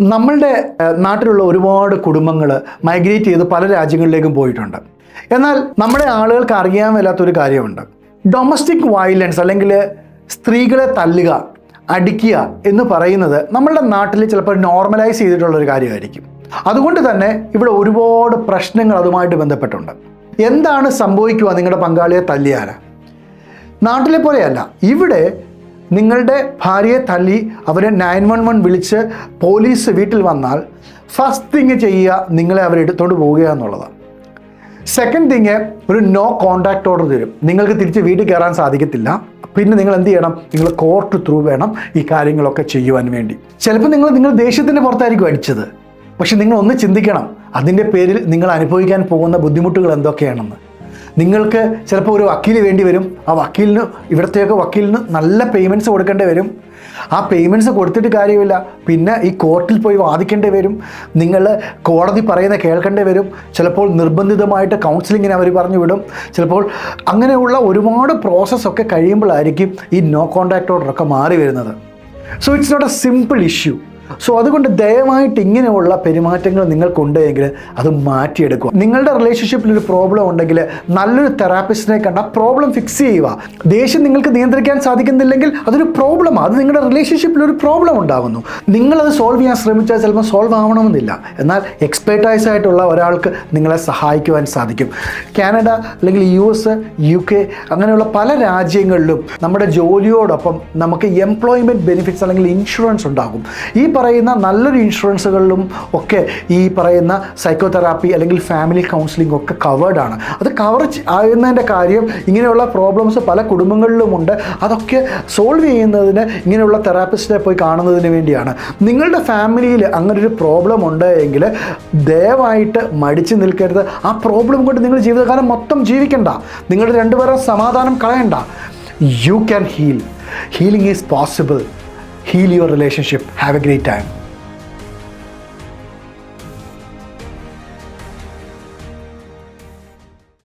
നമ്മളുടെ നാട്ടിലുള്ള ഒരുപാട് കുടുംബങ്ങൾ മൈഗ്രേറ്റ് ചെയ്ത് പല രാജ്യങ്ങളിലേക്കും പോയിട്ടുണ്ട്. എന്നാൽ നമ്മുടെ ആളുകൾക്ക് അറിയാൻ മേലാത്തൊരു കാര്യമുണ്ട്. ഡൊമസ്റ്റിക് വയലൻസ് അല്ലെങ്കിൽ സ്ത്രീകളെ തല്ലുക അടിക്കുക എന്ന് പറയുന്നത് നമ്മളുടെ നാട്ടിൽ ചിലപ്പോൾ നോർമലൈസ് ചെയ്തിട്ടുള്ള ഒരു കാര്യമായിരിക്കും. അതുകൊണ്ട് തന്നെ ഇവിടെ ഒരുപാട് പ്രശ്നങ്ങൾ അതുമായിട്ട് ബന്ധപ്പെട്ടുണ്ട്. എന്താണ് സംഭവിക്കുക നിങ്ങളുടെ പങ്കാളിയെ തല്ലിയാൽ നാട്ടിലെ പോലെയല്ല. ഇവിടെ നിങ്ങളുടെ ഭാര്യയെ തല്ലി അവരെ നയൻ വൺ വൺ വിളിച്ച് പോലീസ് വീട്ടിൽ വന്നാൽ ഫസ്റ്റ് തിങ് ചെയ്യുക നിങ്ങളെ അവരെടുത്തോണ്ട് പോവുക എന്നുള്ളതാണ്. സെക്കൻഡ് തിങ് ഒരു നോ കോണ്ടാക്ട് ഓർഡർ തരും. നിങ്ങൾക്ക് തിരിച്ച് വീട്ടിൽ കയറാൻ സാധിക്കത്തില്ല. പിന്നെ നിങ്ങൾ എന്ത് ചെയ്യണം? നിങ്ങൾ കോർട്ട് ത്രൂ വേണം ഈ കാര്യങ്ങളൊക്കെ ചെയ്യുവാൻ വേണ്ടി. ചിലപ്പോൾ നിങ്ങൾ നിങ്ങൾ ദേഷ്യത്തിന്റെ പുറത്തായിരിക്കും അടിച്ചത്. പക്ഷെ നിങ്ങൾ ഒന്ന് ചിന്തിക്കണം. അതിന്റെ പേരിൽ നിങ്ങൾ അനുഭവിക്കാൻ പോകുന്ന ബുദ്ധിമുട്ടുകൾ എന്തൊക്കെയാണെന്ന്. നിങ്ങൾക്ക് ചിലപ്പോൾ ഒരു വക്കീൽ വേണ്ടി വരും. ആ വക്കീലിന് ഇവിടത്തെയൊക്കെ വക്കീലിന് നല്ല പേയ്മെന്റ്സ് കൊടുക്കേണ്ടി വരും. ആ പേയ്മെന്റ്സ് കൊടുത്തിട്ട് കാര്യമില്ല. പിന്നെ ഈ കോർട്ടിൽ പോയി വാദിക്കേണ്ടി വരും. നിങ്ങൾ കോടതി പറയുന്ന കേൾക്കേണ്ടി വരും. ചിലപ്പോൾ നിർബന്ധിതമായിട്ട് കൗൺസിലിങ്ങിന് അവർ പറഞ്ഞു വിടും. ചിലപ്പോൾ അങ്ങനെയുള്ള ഒരുപാട് പ്രോസസ്സൊക്കെ കഴിയുമ്പോഴായിരിക്കും ഈ നോ കോണ്ടാക്ട് ഓർഡറൊക്കെ മാറി വരുന്നത്. So it's not a simple issue so അതുകൊണ്ട് ദയവായിട്ട് ഇങ്ങനെയുള്ള പെരുമാറ്റങ്ങൾ നിങ്ങൾക്കുണ്ട് എങ്കിൽ അത് മാറ്റിയെടുക്കുക. നിങ്ങളുടെ റിലേഷൻഷിപ്പിൽ ഒരു പ്രോബ്ലം ഉണ്ടെങ്കിൽ നല്ലൊരു തെറാപ്പിസ്റ്റിനെ കണ്ട് പ്രോബ്ലം ഫിക്സ് ചെയ്യുക. ദേഷ്യം നിങ്ങൾക്ക് നിയന്ത്രിക്കാൻ സാധിക്കുന്നില്ലെങ്കിൽ അതൊരു പ്രോബ്ലമാണ് അത് നിങ്ങളുടെ റിലേഷൻഷിപ്പിൽ ഒരു പ്രോബ്ലം ഉണ്ടാകുന്നു. നിങ്ങളത് സോൾവ് ചെയ്യാൻ ശ്രമിച്ചാൽ ചിലപ്പോൾ സോൾവ് ആവണമെന്നില്ല. എന്നാൽ എക്സ്പെർട്ടൈസ് ആയിട്ടുള്ള ഒരാൾക്ക് നിങ്ങളെ സഹായിക്കുവാൻ സാധിക്കും. കാനഡ അല്ലെങ്കിൽ യു എസ് യു കെ അങ്ങനെയുള്ള പല രാജ്യങ്ങളിലും നമ്മുടെ ജോലിയോടൊപ്പം നമുക്ക് എംപ്ലോയ്മെന്റ് ബെനിഫിറ്റ്സ് അല്ലെങ്കിൽ ഇൻഷുറൻസ് ഉണ്ടാകും. ഈ പറയുന്ന നല്ലൊരു ഇൻഷുറൻസുകളിലും ഒക്കെ ഈ പറയുന്ന സൈക്കോതെറാപ്പി അല്ലെങ്കിൽ ഫാമിലി കൗൺസിലിംഗ് ഒക്കെ കവേർഡ് ആണ്. അത് കവർ ആകുന്നതിന്റെ കാര്യം ഇങ്ങനെയുള്ള പ്രോബ്ലംസ് പല കുടുംബങ്ങളിലുമുണ്ട്. അതൊക്കെ സോൾവ് ചെയ്യുന്നതിന് ഇങ്ങനെയുള്ള തെറാപ്പിസ്റ്റിനെ പോയി കാണുന്നതിന് വേണ്ടിയാണ്. നിങ്ങളുടെ ഫാമിലിയിൽ ഒരു പ്രോബ്ലം ഉണ്ട് എങ്കിൽ ദയവായിട്ട് മടിച്ചു നിൽക്കരുത്. ആ പ്രോബ്ലം കൊണ്ട് നിങ്ങൾ ജീവിതകാലം മൊത്തം ജീവിക്കണ്ട. നിങ്ങളുടെ രണ്ടുപേരും സമാധാനം കളയണ്ട. You can heal healing is possible heal your relationship. Have a great time.